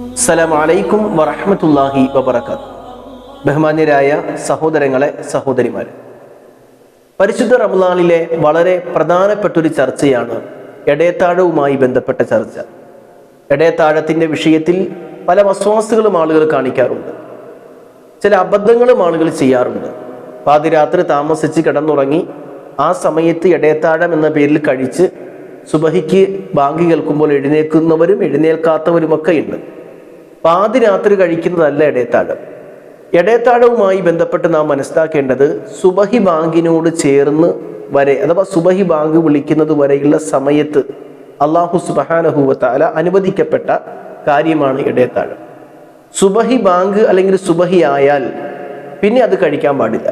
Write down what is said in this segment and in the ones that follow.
അസ്സലാമു അലൈക്കും വറഹ്മത്തുള്ളാഹി വബറകാത്ത് ബഹുമാന്യരായ സഹോദരങ്ങളെ സഹോദരിമാരെ പരിശുദ്ധ റമദാനിലെ വളരെ പ്രധാനപ്പെട്ട ഒരു ചർച്ചയാണ് എടയത്താഴവുമായി ബന്ധപ്പെട്ട ചർച്ച. എടയത്താഴത്തിന്റെ വിഷയത്തിൽ പല വസ്വാസുകളും ആളുകൾ കാണിക്കാറുണ്ട്. ചില അബദ്ധങ്ങളും ആളുകൾ ചെയ്യാറുണ്ട്. പാതിരാത്രി താമസിച്ച് കിടന്നുറങ്ങി ആ സമയത്ത് ഇടയത്താഴം എന്ന പേരിൽ കഴിച്ച് സുബഹിക്ക് ബാങ്ക് കേൾക്കുമ്പോൾ എഴുന്നേൽക്കുന്നവരും എഴുന്നേൽക്കാത്തവരുമൊക്കെ ഉണ്ട്. പാതിരാത്രി കഴിക്കുന്നതല്ല ഇടയത്താഴം. ഇടയത്താഴവുമായി ബന്ധപ്പെട്ട് നാം മനസ്സിലാക്കേണ്ടത് സുബഹി ബാങ്കിനോട് ചേർന്ന് വരെ അഥവാ സുബഹി ബാങ്ക് വിളിക്കുന്നത് വരെയുള്ള സമയത്ത് അള്ളാഹു സുബഹാനഹൂവത്താല അനുവദിക്കപ്പെട്ട കാര്യമാണ് ഇടയത്താഴം. സുബഹി ബാങ്ക് അല്ലെങ്കിൽ സുബഹി ആയാൽ പിന്നെ അത് കഴിക്കാൻ പാടില്ല.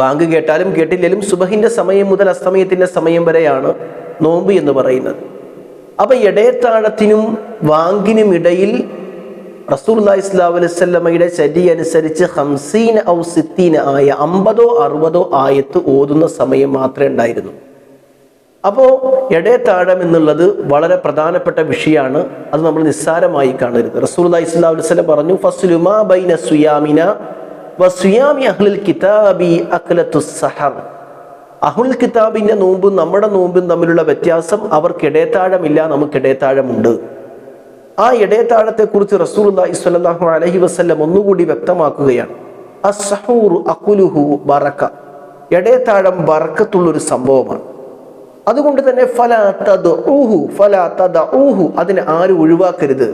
ബാങ്ക് കേട്ടാലും കേട്ടില്ലെങ്കിലും സുബഹിന്റെ സമയം മുതൽ അസ്തമയത്തിന്റെ സമയം വരെയാണ് നോമ്പ് എന്ന് പറയുന്നത്. അപ്പൊ ഇടയത്താഴത്തിനും വാങ്കിനും ഇടയിൽ റസൂല്ലാ ഇസ്ലാം അലൈവല്ലമയുടെ ശരി അനുസരിച്ച് ഹംസീൻ ഔ സിത്തീൻ ആയ അമ്പതോ അറുപതോ ആയത്ത് ഓതുന്ന സമയം മാത്രമേ ഉണ്ടായിരുന്നു. അപ്പോൾ ഇടയത്താഴം എന്നുള്ളത് വളരെ പ്രധാനപ്പെട്ട വിഷയമാണ്. അത് നമ്മൾ നിസ്സാരമായി കാണരുത്. റസൂർ ഇസ്ലാം അലുസ്ലം പറഞ്ഞു ഫസ്ലുമാ ബൈന സുയാമിന കിതാബി അഹുൽ കിതാബിന്റെ നോമ്പും നമ്മുടെ നോമ്പും തമ്മിലുള്ള വ്യത്യാസം അവർക്ക് ഇടയത്താഴമില്ല നമുക്ക് ഇടയത്താഴമുണ്ട്. ആ ഇടയത്താഴത്തെ കുറിച്ച് റസൂൽ സ്വല്ലല്ലാഹു അലൈഹി വസല്ലം ഒന്നുകൂടി വ്യക്തമാക്കുകയാണ്. അക്കുലുഹു ബറക്ക. ഇടയത്താഴം ബറക്കത്തുള്ളൊരു സംഭവമാണ്. അതുകൊണ്ട് തന്നെ ഫല തദ് ഊഹു ഫല തദ ഊഹു അതിനെ ആരും ഒഴിവാക്കരുത്?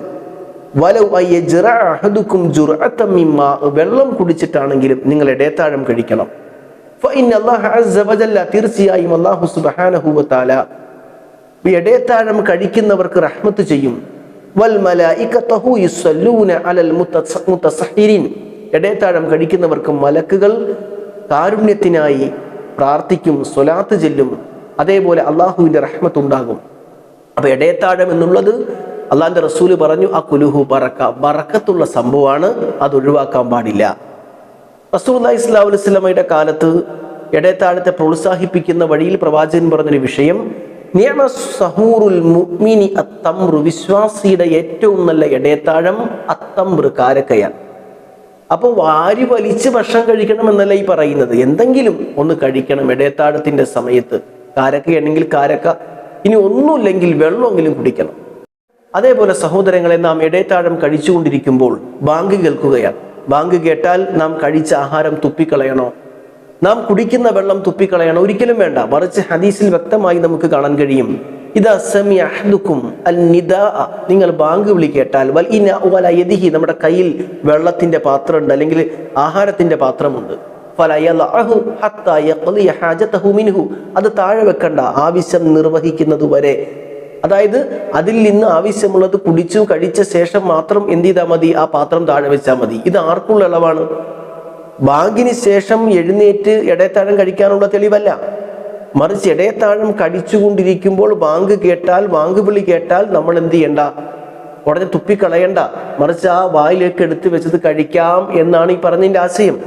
വെള്ളം കുടിച്ചിട്ടാണെങ്കിലും നിങ്ങൾ ഇടയത്താഴം കഴിക്കണം. തീർച്ചയായും വതആല ഇടയത്താഴം കഴിക്കുന്നവർക്ക് റഹ്മത്ത് ചെയ്യും. വൽ അലൽ ഇടയത്താഴം കഴിക്കുന്നവർക്ക് മലക്കുകൾ കാരുണ്യത്തിനായി പ്രാർത്ഥിക്കും സ്വലാത്ത് ചെല്ലും. അതേപോലെ അള്ളാഹുവിന്റെ റഹ്മത്ത് ഉണ്ടാകും. അപ്പൊ ഇടയത്താഴം എന്നുള്ളത് അള്ളാഹിന്റെ റസൂൽ പറഞ്ഞു ആ കുലുഹു ബറക്ക. ബറക്കത്തുള്ള സംഭവമാണ് അത് ഒഴിവാക്കാൻ പാടില്ല. റസൂൽ ഇസ്ലാം അലുസ്ലമയുടെ കാലത്ത് ഇടയത്താഴത്തെ പ്രോത്സാഹിപ്പിക്കുന്ന വഴിയിൽ പ്രവാചകൻ പറഞ്ഞൊരു വിഷയം നിയമ സഹൂറുൽ മുഅ്മിനി അത്തംറു വിശ്വാസിയുടെ ഏറ്റവും നല്ല ഇടയത്താഴം അത്തംറ് കാരക്കയാണ്. അപ്പോൾ വാരി വലിച്ച് ഭക്ഷണം കഴിക്കണം എന്നല്ല ഈ പറയുന്നത്? എന്തെങ്കിലും ഒന്ന് കഴിക്കണം ഇടയത്താഴത്തിന്റെ സമയത്ത്. കാരക്കയാണെങ്കിൽ കാരക്ക ഇനി ഒന്നുമില്ലെങ്കിൽ വെള്ളമെങ്കിലും കുടിക്കണം. അതേപോലെ സഹോദരങ്ങളെ നാം ഇടയത്താഴം കഴിച്ചുകൊണ്ടിരിക്കുമ്പോൾ ബാങ്ക് കേൾക്കുകയാണ്. ബാങ്ക് കേട്ടാൽ നാം കഴിച്ച ആഹാരം തുപ്പിക്കളയണോ? നാം കുടിക്കുന്ന വെള്ളം തുപ്പിക്കളയണം. ഒരിക്കലും വേണ്ട. മറിച്ച് ഹദീസിൽ വ്യക്തമായി നമുക്ക് കാണാൻ കഴിയും. ഇതാ സമി അഹ്ദുക്കും അൽ നിദാ നിങ്ങൾ ബാങ്ക് വിളി കേട്ടാൽ വൽ ഇന വല നമ്മുടെ കയ്യിൽ വെള്ളത്തിന്റെ പാത്രമുണ്ട് അല്ലെങ്കിൽ ആഹാരത്തിന്റെ പാത്രമുണ്ട്. അത് താഴെ വെക്കണ്ട. ആവശ്യം നിർവഹിക്കുന്നത് വരെ. അതായത് അതിൽ നിന്ന് ആവശ്യമുള്ളത് കുടിച്ചു കഴിച്ച ശേഷം മാത്രം എന്ത് ചെയ്താൽ മതി? ആ പാത്രം താഴെ വെച്ചാൽ മതി. ഇത് ആർക്കുള്ള ഇളവാണ്? ബാങ്കിന് ശേഷം എഴുന്നേറ്റ് ഇടയത്താഴം കഴിക്കാനുള്ള തെളിവല്ല. മറിച്ച് ഇടയത്താഴം കടിച്ചുകൊണ്ടിരിക്കുമ്പോൾ ബാങ്ക് കേട്ടാൽ ബാങ്ക് വിളി കേട്ടാൽ നമ്മൾ എന്ത് ചെയ്യണ്ട? ഉടനെ തുപ്പിക്കളയണ്ട. മറിച്ച് ആ വായിലേക്ക് എടുത്ത് വെച്ചത് കഴിക്കാം എന്നാണ് ഈ പറഞ്ഞതിന്റെ ആശയം.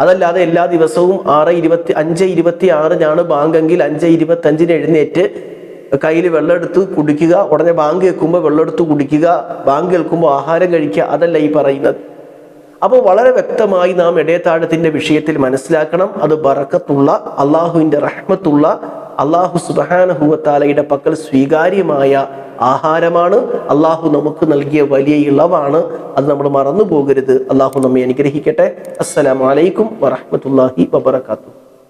അതല്ലാതെ എല്ലാ ദിവസവും ആറ് ഇരുപത്തി അഞ്ച് ഇരുപത്തി ആറിനാണ് ബാങ്കെങ്കിൽ അഞ്ച് ഇരുപത്തി അഞ്ചിന് എഴുന്നേറ്റ് കയ്യിൽ വെള്ളം എടുത്ത് കുടിക്കുക. ഉടനെ ബാങ്ക് കേൾക്കുമ്പോൾ വെള്ളം എടുത്ത് കുടിക്കുക. ബാങ്ക് കേൾക്കുമ്പോൾ ആഹാരം കഴിക്കുക. അതല്ല ഈ പറയുന്നത്. അപ്പോൾ വളരെ വ്യക്തമായി നാം ഇടയത്താഴത്തിന്റെ വിഷയത്തിൽ മനസ്സിലാക്കണം. അത് ബറക്കത്തുള്ള അള്ളാഹുവിന്റെ റഹ്മത്തുള്ള അള്ളാഹു സുബാനഹുവത്താലയുടെ പക്കൽ സ്വീകാര്യമായ ആഹാരമാണ്. അള്ളാഹു നമുക്ക് നൽകിയ വലിയ ഇളവാണ്. അത് നമ്മൾ മറന്നു പോകരുത് അള്ളാഹു നമ്മെ അനുഗ്രഹിക്കട്ടെ. അസ്സലാമലൈക്കും വറഹമത്തല്ലാഹി വബർക്കാത്തു